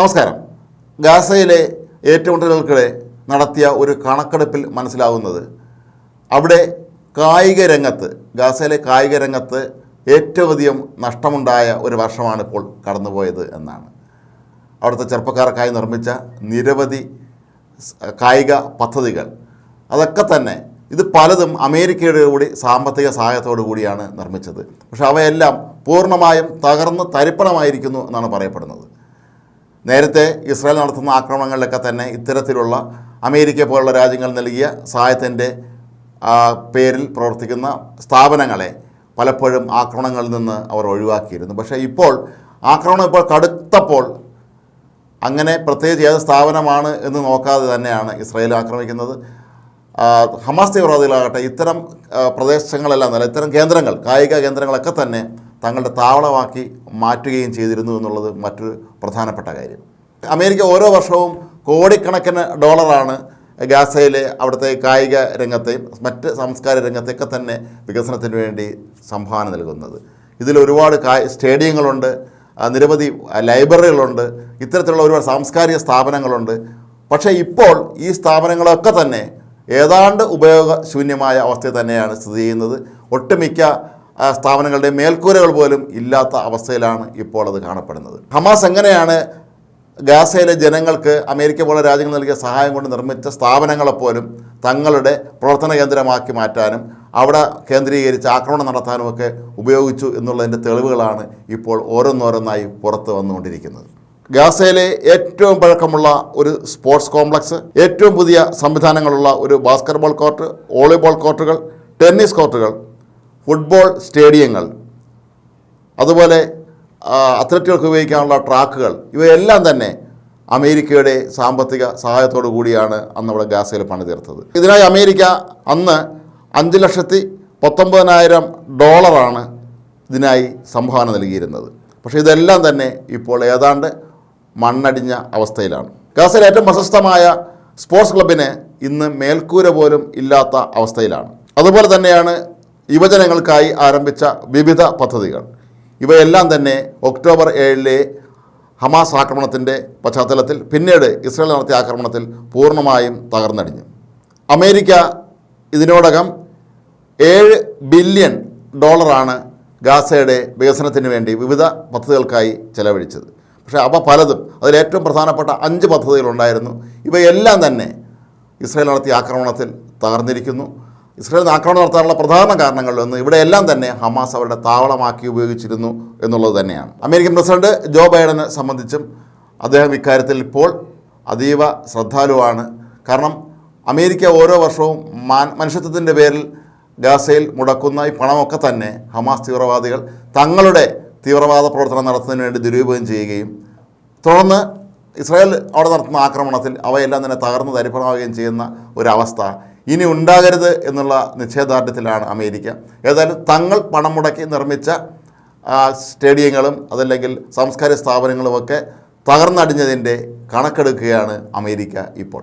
നമസ്കാരം. ഗാസയിലെ ഏറ്റുമുട്ടലുകൾക്കിടെ നടത്തിയ ഒരു കണക്കെടുപ്പിൽ മനസ്സിലാവുന്നത് അവിടെ കായിക രംഗത്ത് ഗാസയിലെ കായിക രംഗത്ത് ഏറ്റവും അധികം നഷ്ടമുണ്ടായ ഒരു വർഷമാണ് ഇപ്പോൾ കടന്നുപോയത് എന്നാണ്. അവിടുത്തെ ചെറുപ്പക്കാർക്കായി നിർമ്മിച്ച നിരവധി കായിക പദ്ധതികൾ. അതൊക്കെ തന്നെ ഇത് പലതും അമേരിക്കയുടെ കൂടി സാമ്പത്തിക സഹായത്തോടു കൂടിയാണ് നിർമ്മിച്ചത്. പക്ഷേ അവയെല്ലാം പൂർണമായും തകർന്ന് തരിപ്പണമായിരിക്കുന്നു എന്നാണ് പറയപ്പെടുന്നത്. നേരത്തെ ഇസ്രായേൽ നടത്തുന്ന ആക്രമണങ്ങളിലൊക്കെ തന്നെ ഇത്തരത്തിലുള്ള അമേരിക്ക പോലുള്ള രാജ്യങ്ങൾ നൽകിയ സഹായത്തിന്റെ പേരിൽ പ്രവർത്തിക്കുന്ന സ്ഥാപനങ്ങളെ പലപ്പോഴും ആക്രമണങ്ങളിൽ നിന്ന് അവർ ഒഴിവാക്കിയിരുന്നു. പക്ഷേ ഇപ്പോൾ ആക്രമണം ഇപ്പോൾ കടുത്തപ്പോൾ അങ്ങനെ പ്രത്യേകിച്ച് ഏത് സ്ഥാപനമാണ് എന്ന് നോക്കാതെ തന്നെയാണ് ഇസ്രായേൽ ആക്രമിക്കുന്നത്. ഹമാസ് തീവ്രവാദികളാകട്ടെ ഇത്തരം പ്രദേശങ്ങളെല്ലാം തന്നെ ഇത്തരം കേന്ദ്രങ്ങൾ കായിക കേന്ദ്രങ്ങളൊക്കെ തന്നെ തങ്ങളുടെ താവളമാക്കി മാറ്റുകയും ചെയ്തിരുന്നു എന്നുള്ളത് മറ്റൊരു പ്രധാനപ്പെട്ട കാര്യം. അമേരിക്ക ഓരോ വർഷവും കോടിക്കണക്കിന് ഡോളറാണ് ഗാസയിലെ അവിടുത്തെ കായിക രംഗത്തെയും മറ്റ് സംസ്കാര രംഗത്തെയൊക്കെ തന്നെ വികസനത്തിന് വേണ്ടി സംഭാവന നൽകുന്നത്. ഇതിൽ ഒരുപാട് സ്റ്റേഡിയങ്ങളുണ്ട് നിരവധി ലൈബ്രറികളുണ്ട് ഇത്തരത്തിലുള്ള ഒരുപാട് സാംസ്കാരിക സ്ഥാപനങ്ങളുണ്ട്. പക്ഷേ ഇപ്പോൾ ഈ സ്ഥാപനങ്ങളൊക്കെ തന്നെ ഏതാണ്ട് ഉപയോഗശൂന്യമായ അവസ്ഥയിൽ തന്നെയാണ് സ്ഥിതി ചെയ്യുന്നത്. ഒട്ടുമിക്ക സ്ഥാപനങ്ങളുടെ മേൽക്കൂരകൾ പോലും ഇല്ലാത്ത അവസ്ഥയിലാണ് ഇപ്പോൾ അത് കാണപ്പെടുന്നത്. ഹമാസ് എങ്ങനെയാണ് ഗാസയിലെ ജനങ്ങൾക്ക് അമേരിക്ക പോലുള്ള രാജ്യങ്ങൾ നൽകിയ സഹായം കൊണ്ട് നിർമ്മിച്ച സ്ഥാപനങ്ങളെപ്പോലും തങ്ങളുടെ പ്രവർത്തന കേന്ദ്രമാക്കി മാറ്റാനും അവിടെ കേന്ദ്രീകരിച്ച് ആക്രമണം നടത്താനുമൊക്കെ ഉപയോഗിച്ചു എന്നുള്ളതിന്റെ തെളിവുകളാണ് ഇപ്പോൾ ഓരോന്നോരോന്നായി പുറത്ത് വന്നുകൊണ്ടിരിക്കുന്നത്. ഗാസയിലെ ഏറ്റവും പഴക്കമുള്ള ഒരു സ്പോർട്സ് കോംപ്ലക്സ് ഏറ്റവും പുതിയ സംവിധാനങ്ങളുള്ള ഒരു ബാസ്കറ്റ്ബോൾ കോർട്ട് വോളിബോൾ കോർട്ടുകൾ ടെന്നീസ് കോർട്ടുകൾ ഫുട്ബോൾ സ്റ്റേഡിയങ്ങൾ അതുപോലെ അത്ലറ്റുകൾക്ക് ഉപയോഗിക്കാനുള്ള ട്രാക്കുകൾ ഇവയെല്ലാം തന്നെ അമേരിക്കയുടെ സാമ്പത്തിക സഹായത്തോടു കൂടിയാണ് അന്ന് അവിടെ ഗാസയിൽ പണിതീർത്തത്. ഇതിനായി അമേരിക്ക അന്ന് അഞ്ച് ലക്ഷത്തി പത്തൊമ്പതിനായിരം ഡോളറാണ് ഇതിനായി സംഭാവന നൽകിയിരുന്നത്. പക്ഷേ ഇതെല്ലാം തന്നെ ഇപ്പോൾ ഏതാണ്ട് മണ്ണടിഞ്ഞ അവസ്ഥയിലാണ്. ഗാസയിലെ ഏറ്റവും പ്രശസ്തമായ സ്പോർട്സ് ക്ലബിന് ഇന്ന് മേൽക്കൂര പോലും ഇല്ലാത്ത അവസ്ഥയിലാണ്. അതുപോലെ തന്നെയാണ് യുവജനങ്ങൾക്കായി ആരംഭിച്ച വിവിധ പദ്ധതികൾ. ഇവയെല്ലാം തന്നെ ഒക്ടോബർ ഏഴിലെ ഹമാസ് ആക്രമണത്തിന്റെ പശ്ചാത്തലത്തിൽ പിന്നീട് ഇസ്രായേൽ നടത്തിയ ആക്രമണത്തിൽ പൂർണമായും തകർന്നടിഞ്ഞു. അമേരിക്ക ഇതിനോടകം ഏഴ് ബില്യൺ ഡോളറാണ് ഗാസയുടെ വികസനത്തിന് വേണ്ടി വിവിധ പദ്ധതികൾക്കായി ചെലവഴിച്ചത്. പക്ഷേ അവ പലതും അതിലേറ്റവും പ്രധാനപ്പെട്ട അഞ്ച് പദ്ധതികളുണ്ടായിരുന്നു ഇവയെല്ലാം തന്നെ ഇസ്രായേൽ നടത്തിയ ആക്രമണത്തിൽ തകർന്നിരിക്കുന്നു. ഇസ്രായേൽ ആക്രമണം നടത്താനുള്ള പ്രധാന കാരണങ്ങളിലൊന്ന് ഇവിടെയെല്ലാം തന്നെ ഹമാസ് അവരുടെ താവളമാക്കി ഉപയോഗിച്ചിരുന്നു എന്നുള്ളത് തന്നെയാണ്. അമേരിക്കൻ പ്രസിഡന്റ് ജോ ബൈഡനെ സംബന്ധിച്ചും അദ്ദേഹം ഇക്കാര്യത്തിൽ ഇപ്പോൾ അതീവ ശ്രദ്ധാലുവാണ്. കാരണം അമേരിക്ക ഓരോ വർഷവും മാൻ മനുഷ്യത്വത്തിന്റെ പേരിൽ ഗാസയിൽ മുടക്കുന്ന ഈ പണമൊക്കെ തന്നെ ഹമാസ് തീവ്രവാദികൾ തങ്ങളുടെ തീവ്രവാദ പ്രവർത്തനം നടത്തുന്നതിന് വേണ്ടി ദുരുപയോഗം ചെയ്യുകയും തുടർന്ന് ഇസ്രായേൽ അവിടെ നടത്തുന്ന ആക്രമണത്തിൽ അവയെല്ലാം തന്നെ തകർന്ന് തരിപ്പണമാവുകയും ചെയ്യുന്ന ഒരവസ്ഥ ഇനി ഉണ്ടാകരുത് എന്നുള്ള നിശ്ചയദാർഢ്യത്തിലാണ് അമേരിക്ക. ഏതായാലും തങ്ങൾ പണം മുടക്കി നിർമ്മിച്ച സ്റ്റേഡിയങ്ങളും അതല്ലെങ്കിൽ സാംസ്കാരിക സ്ഥാപനങ്ങളുമൊക്കെ തകർന്നടിഞ്ഞതിന്റെ കണക്കെടുക്കുകയാണ് അമേരിക്ക ഇപ്പോൾ.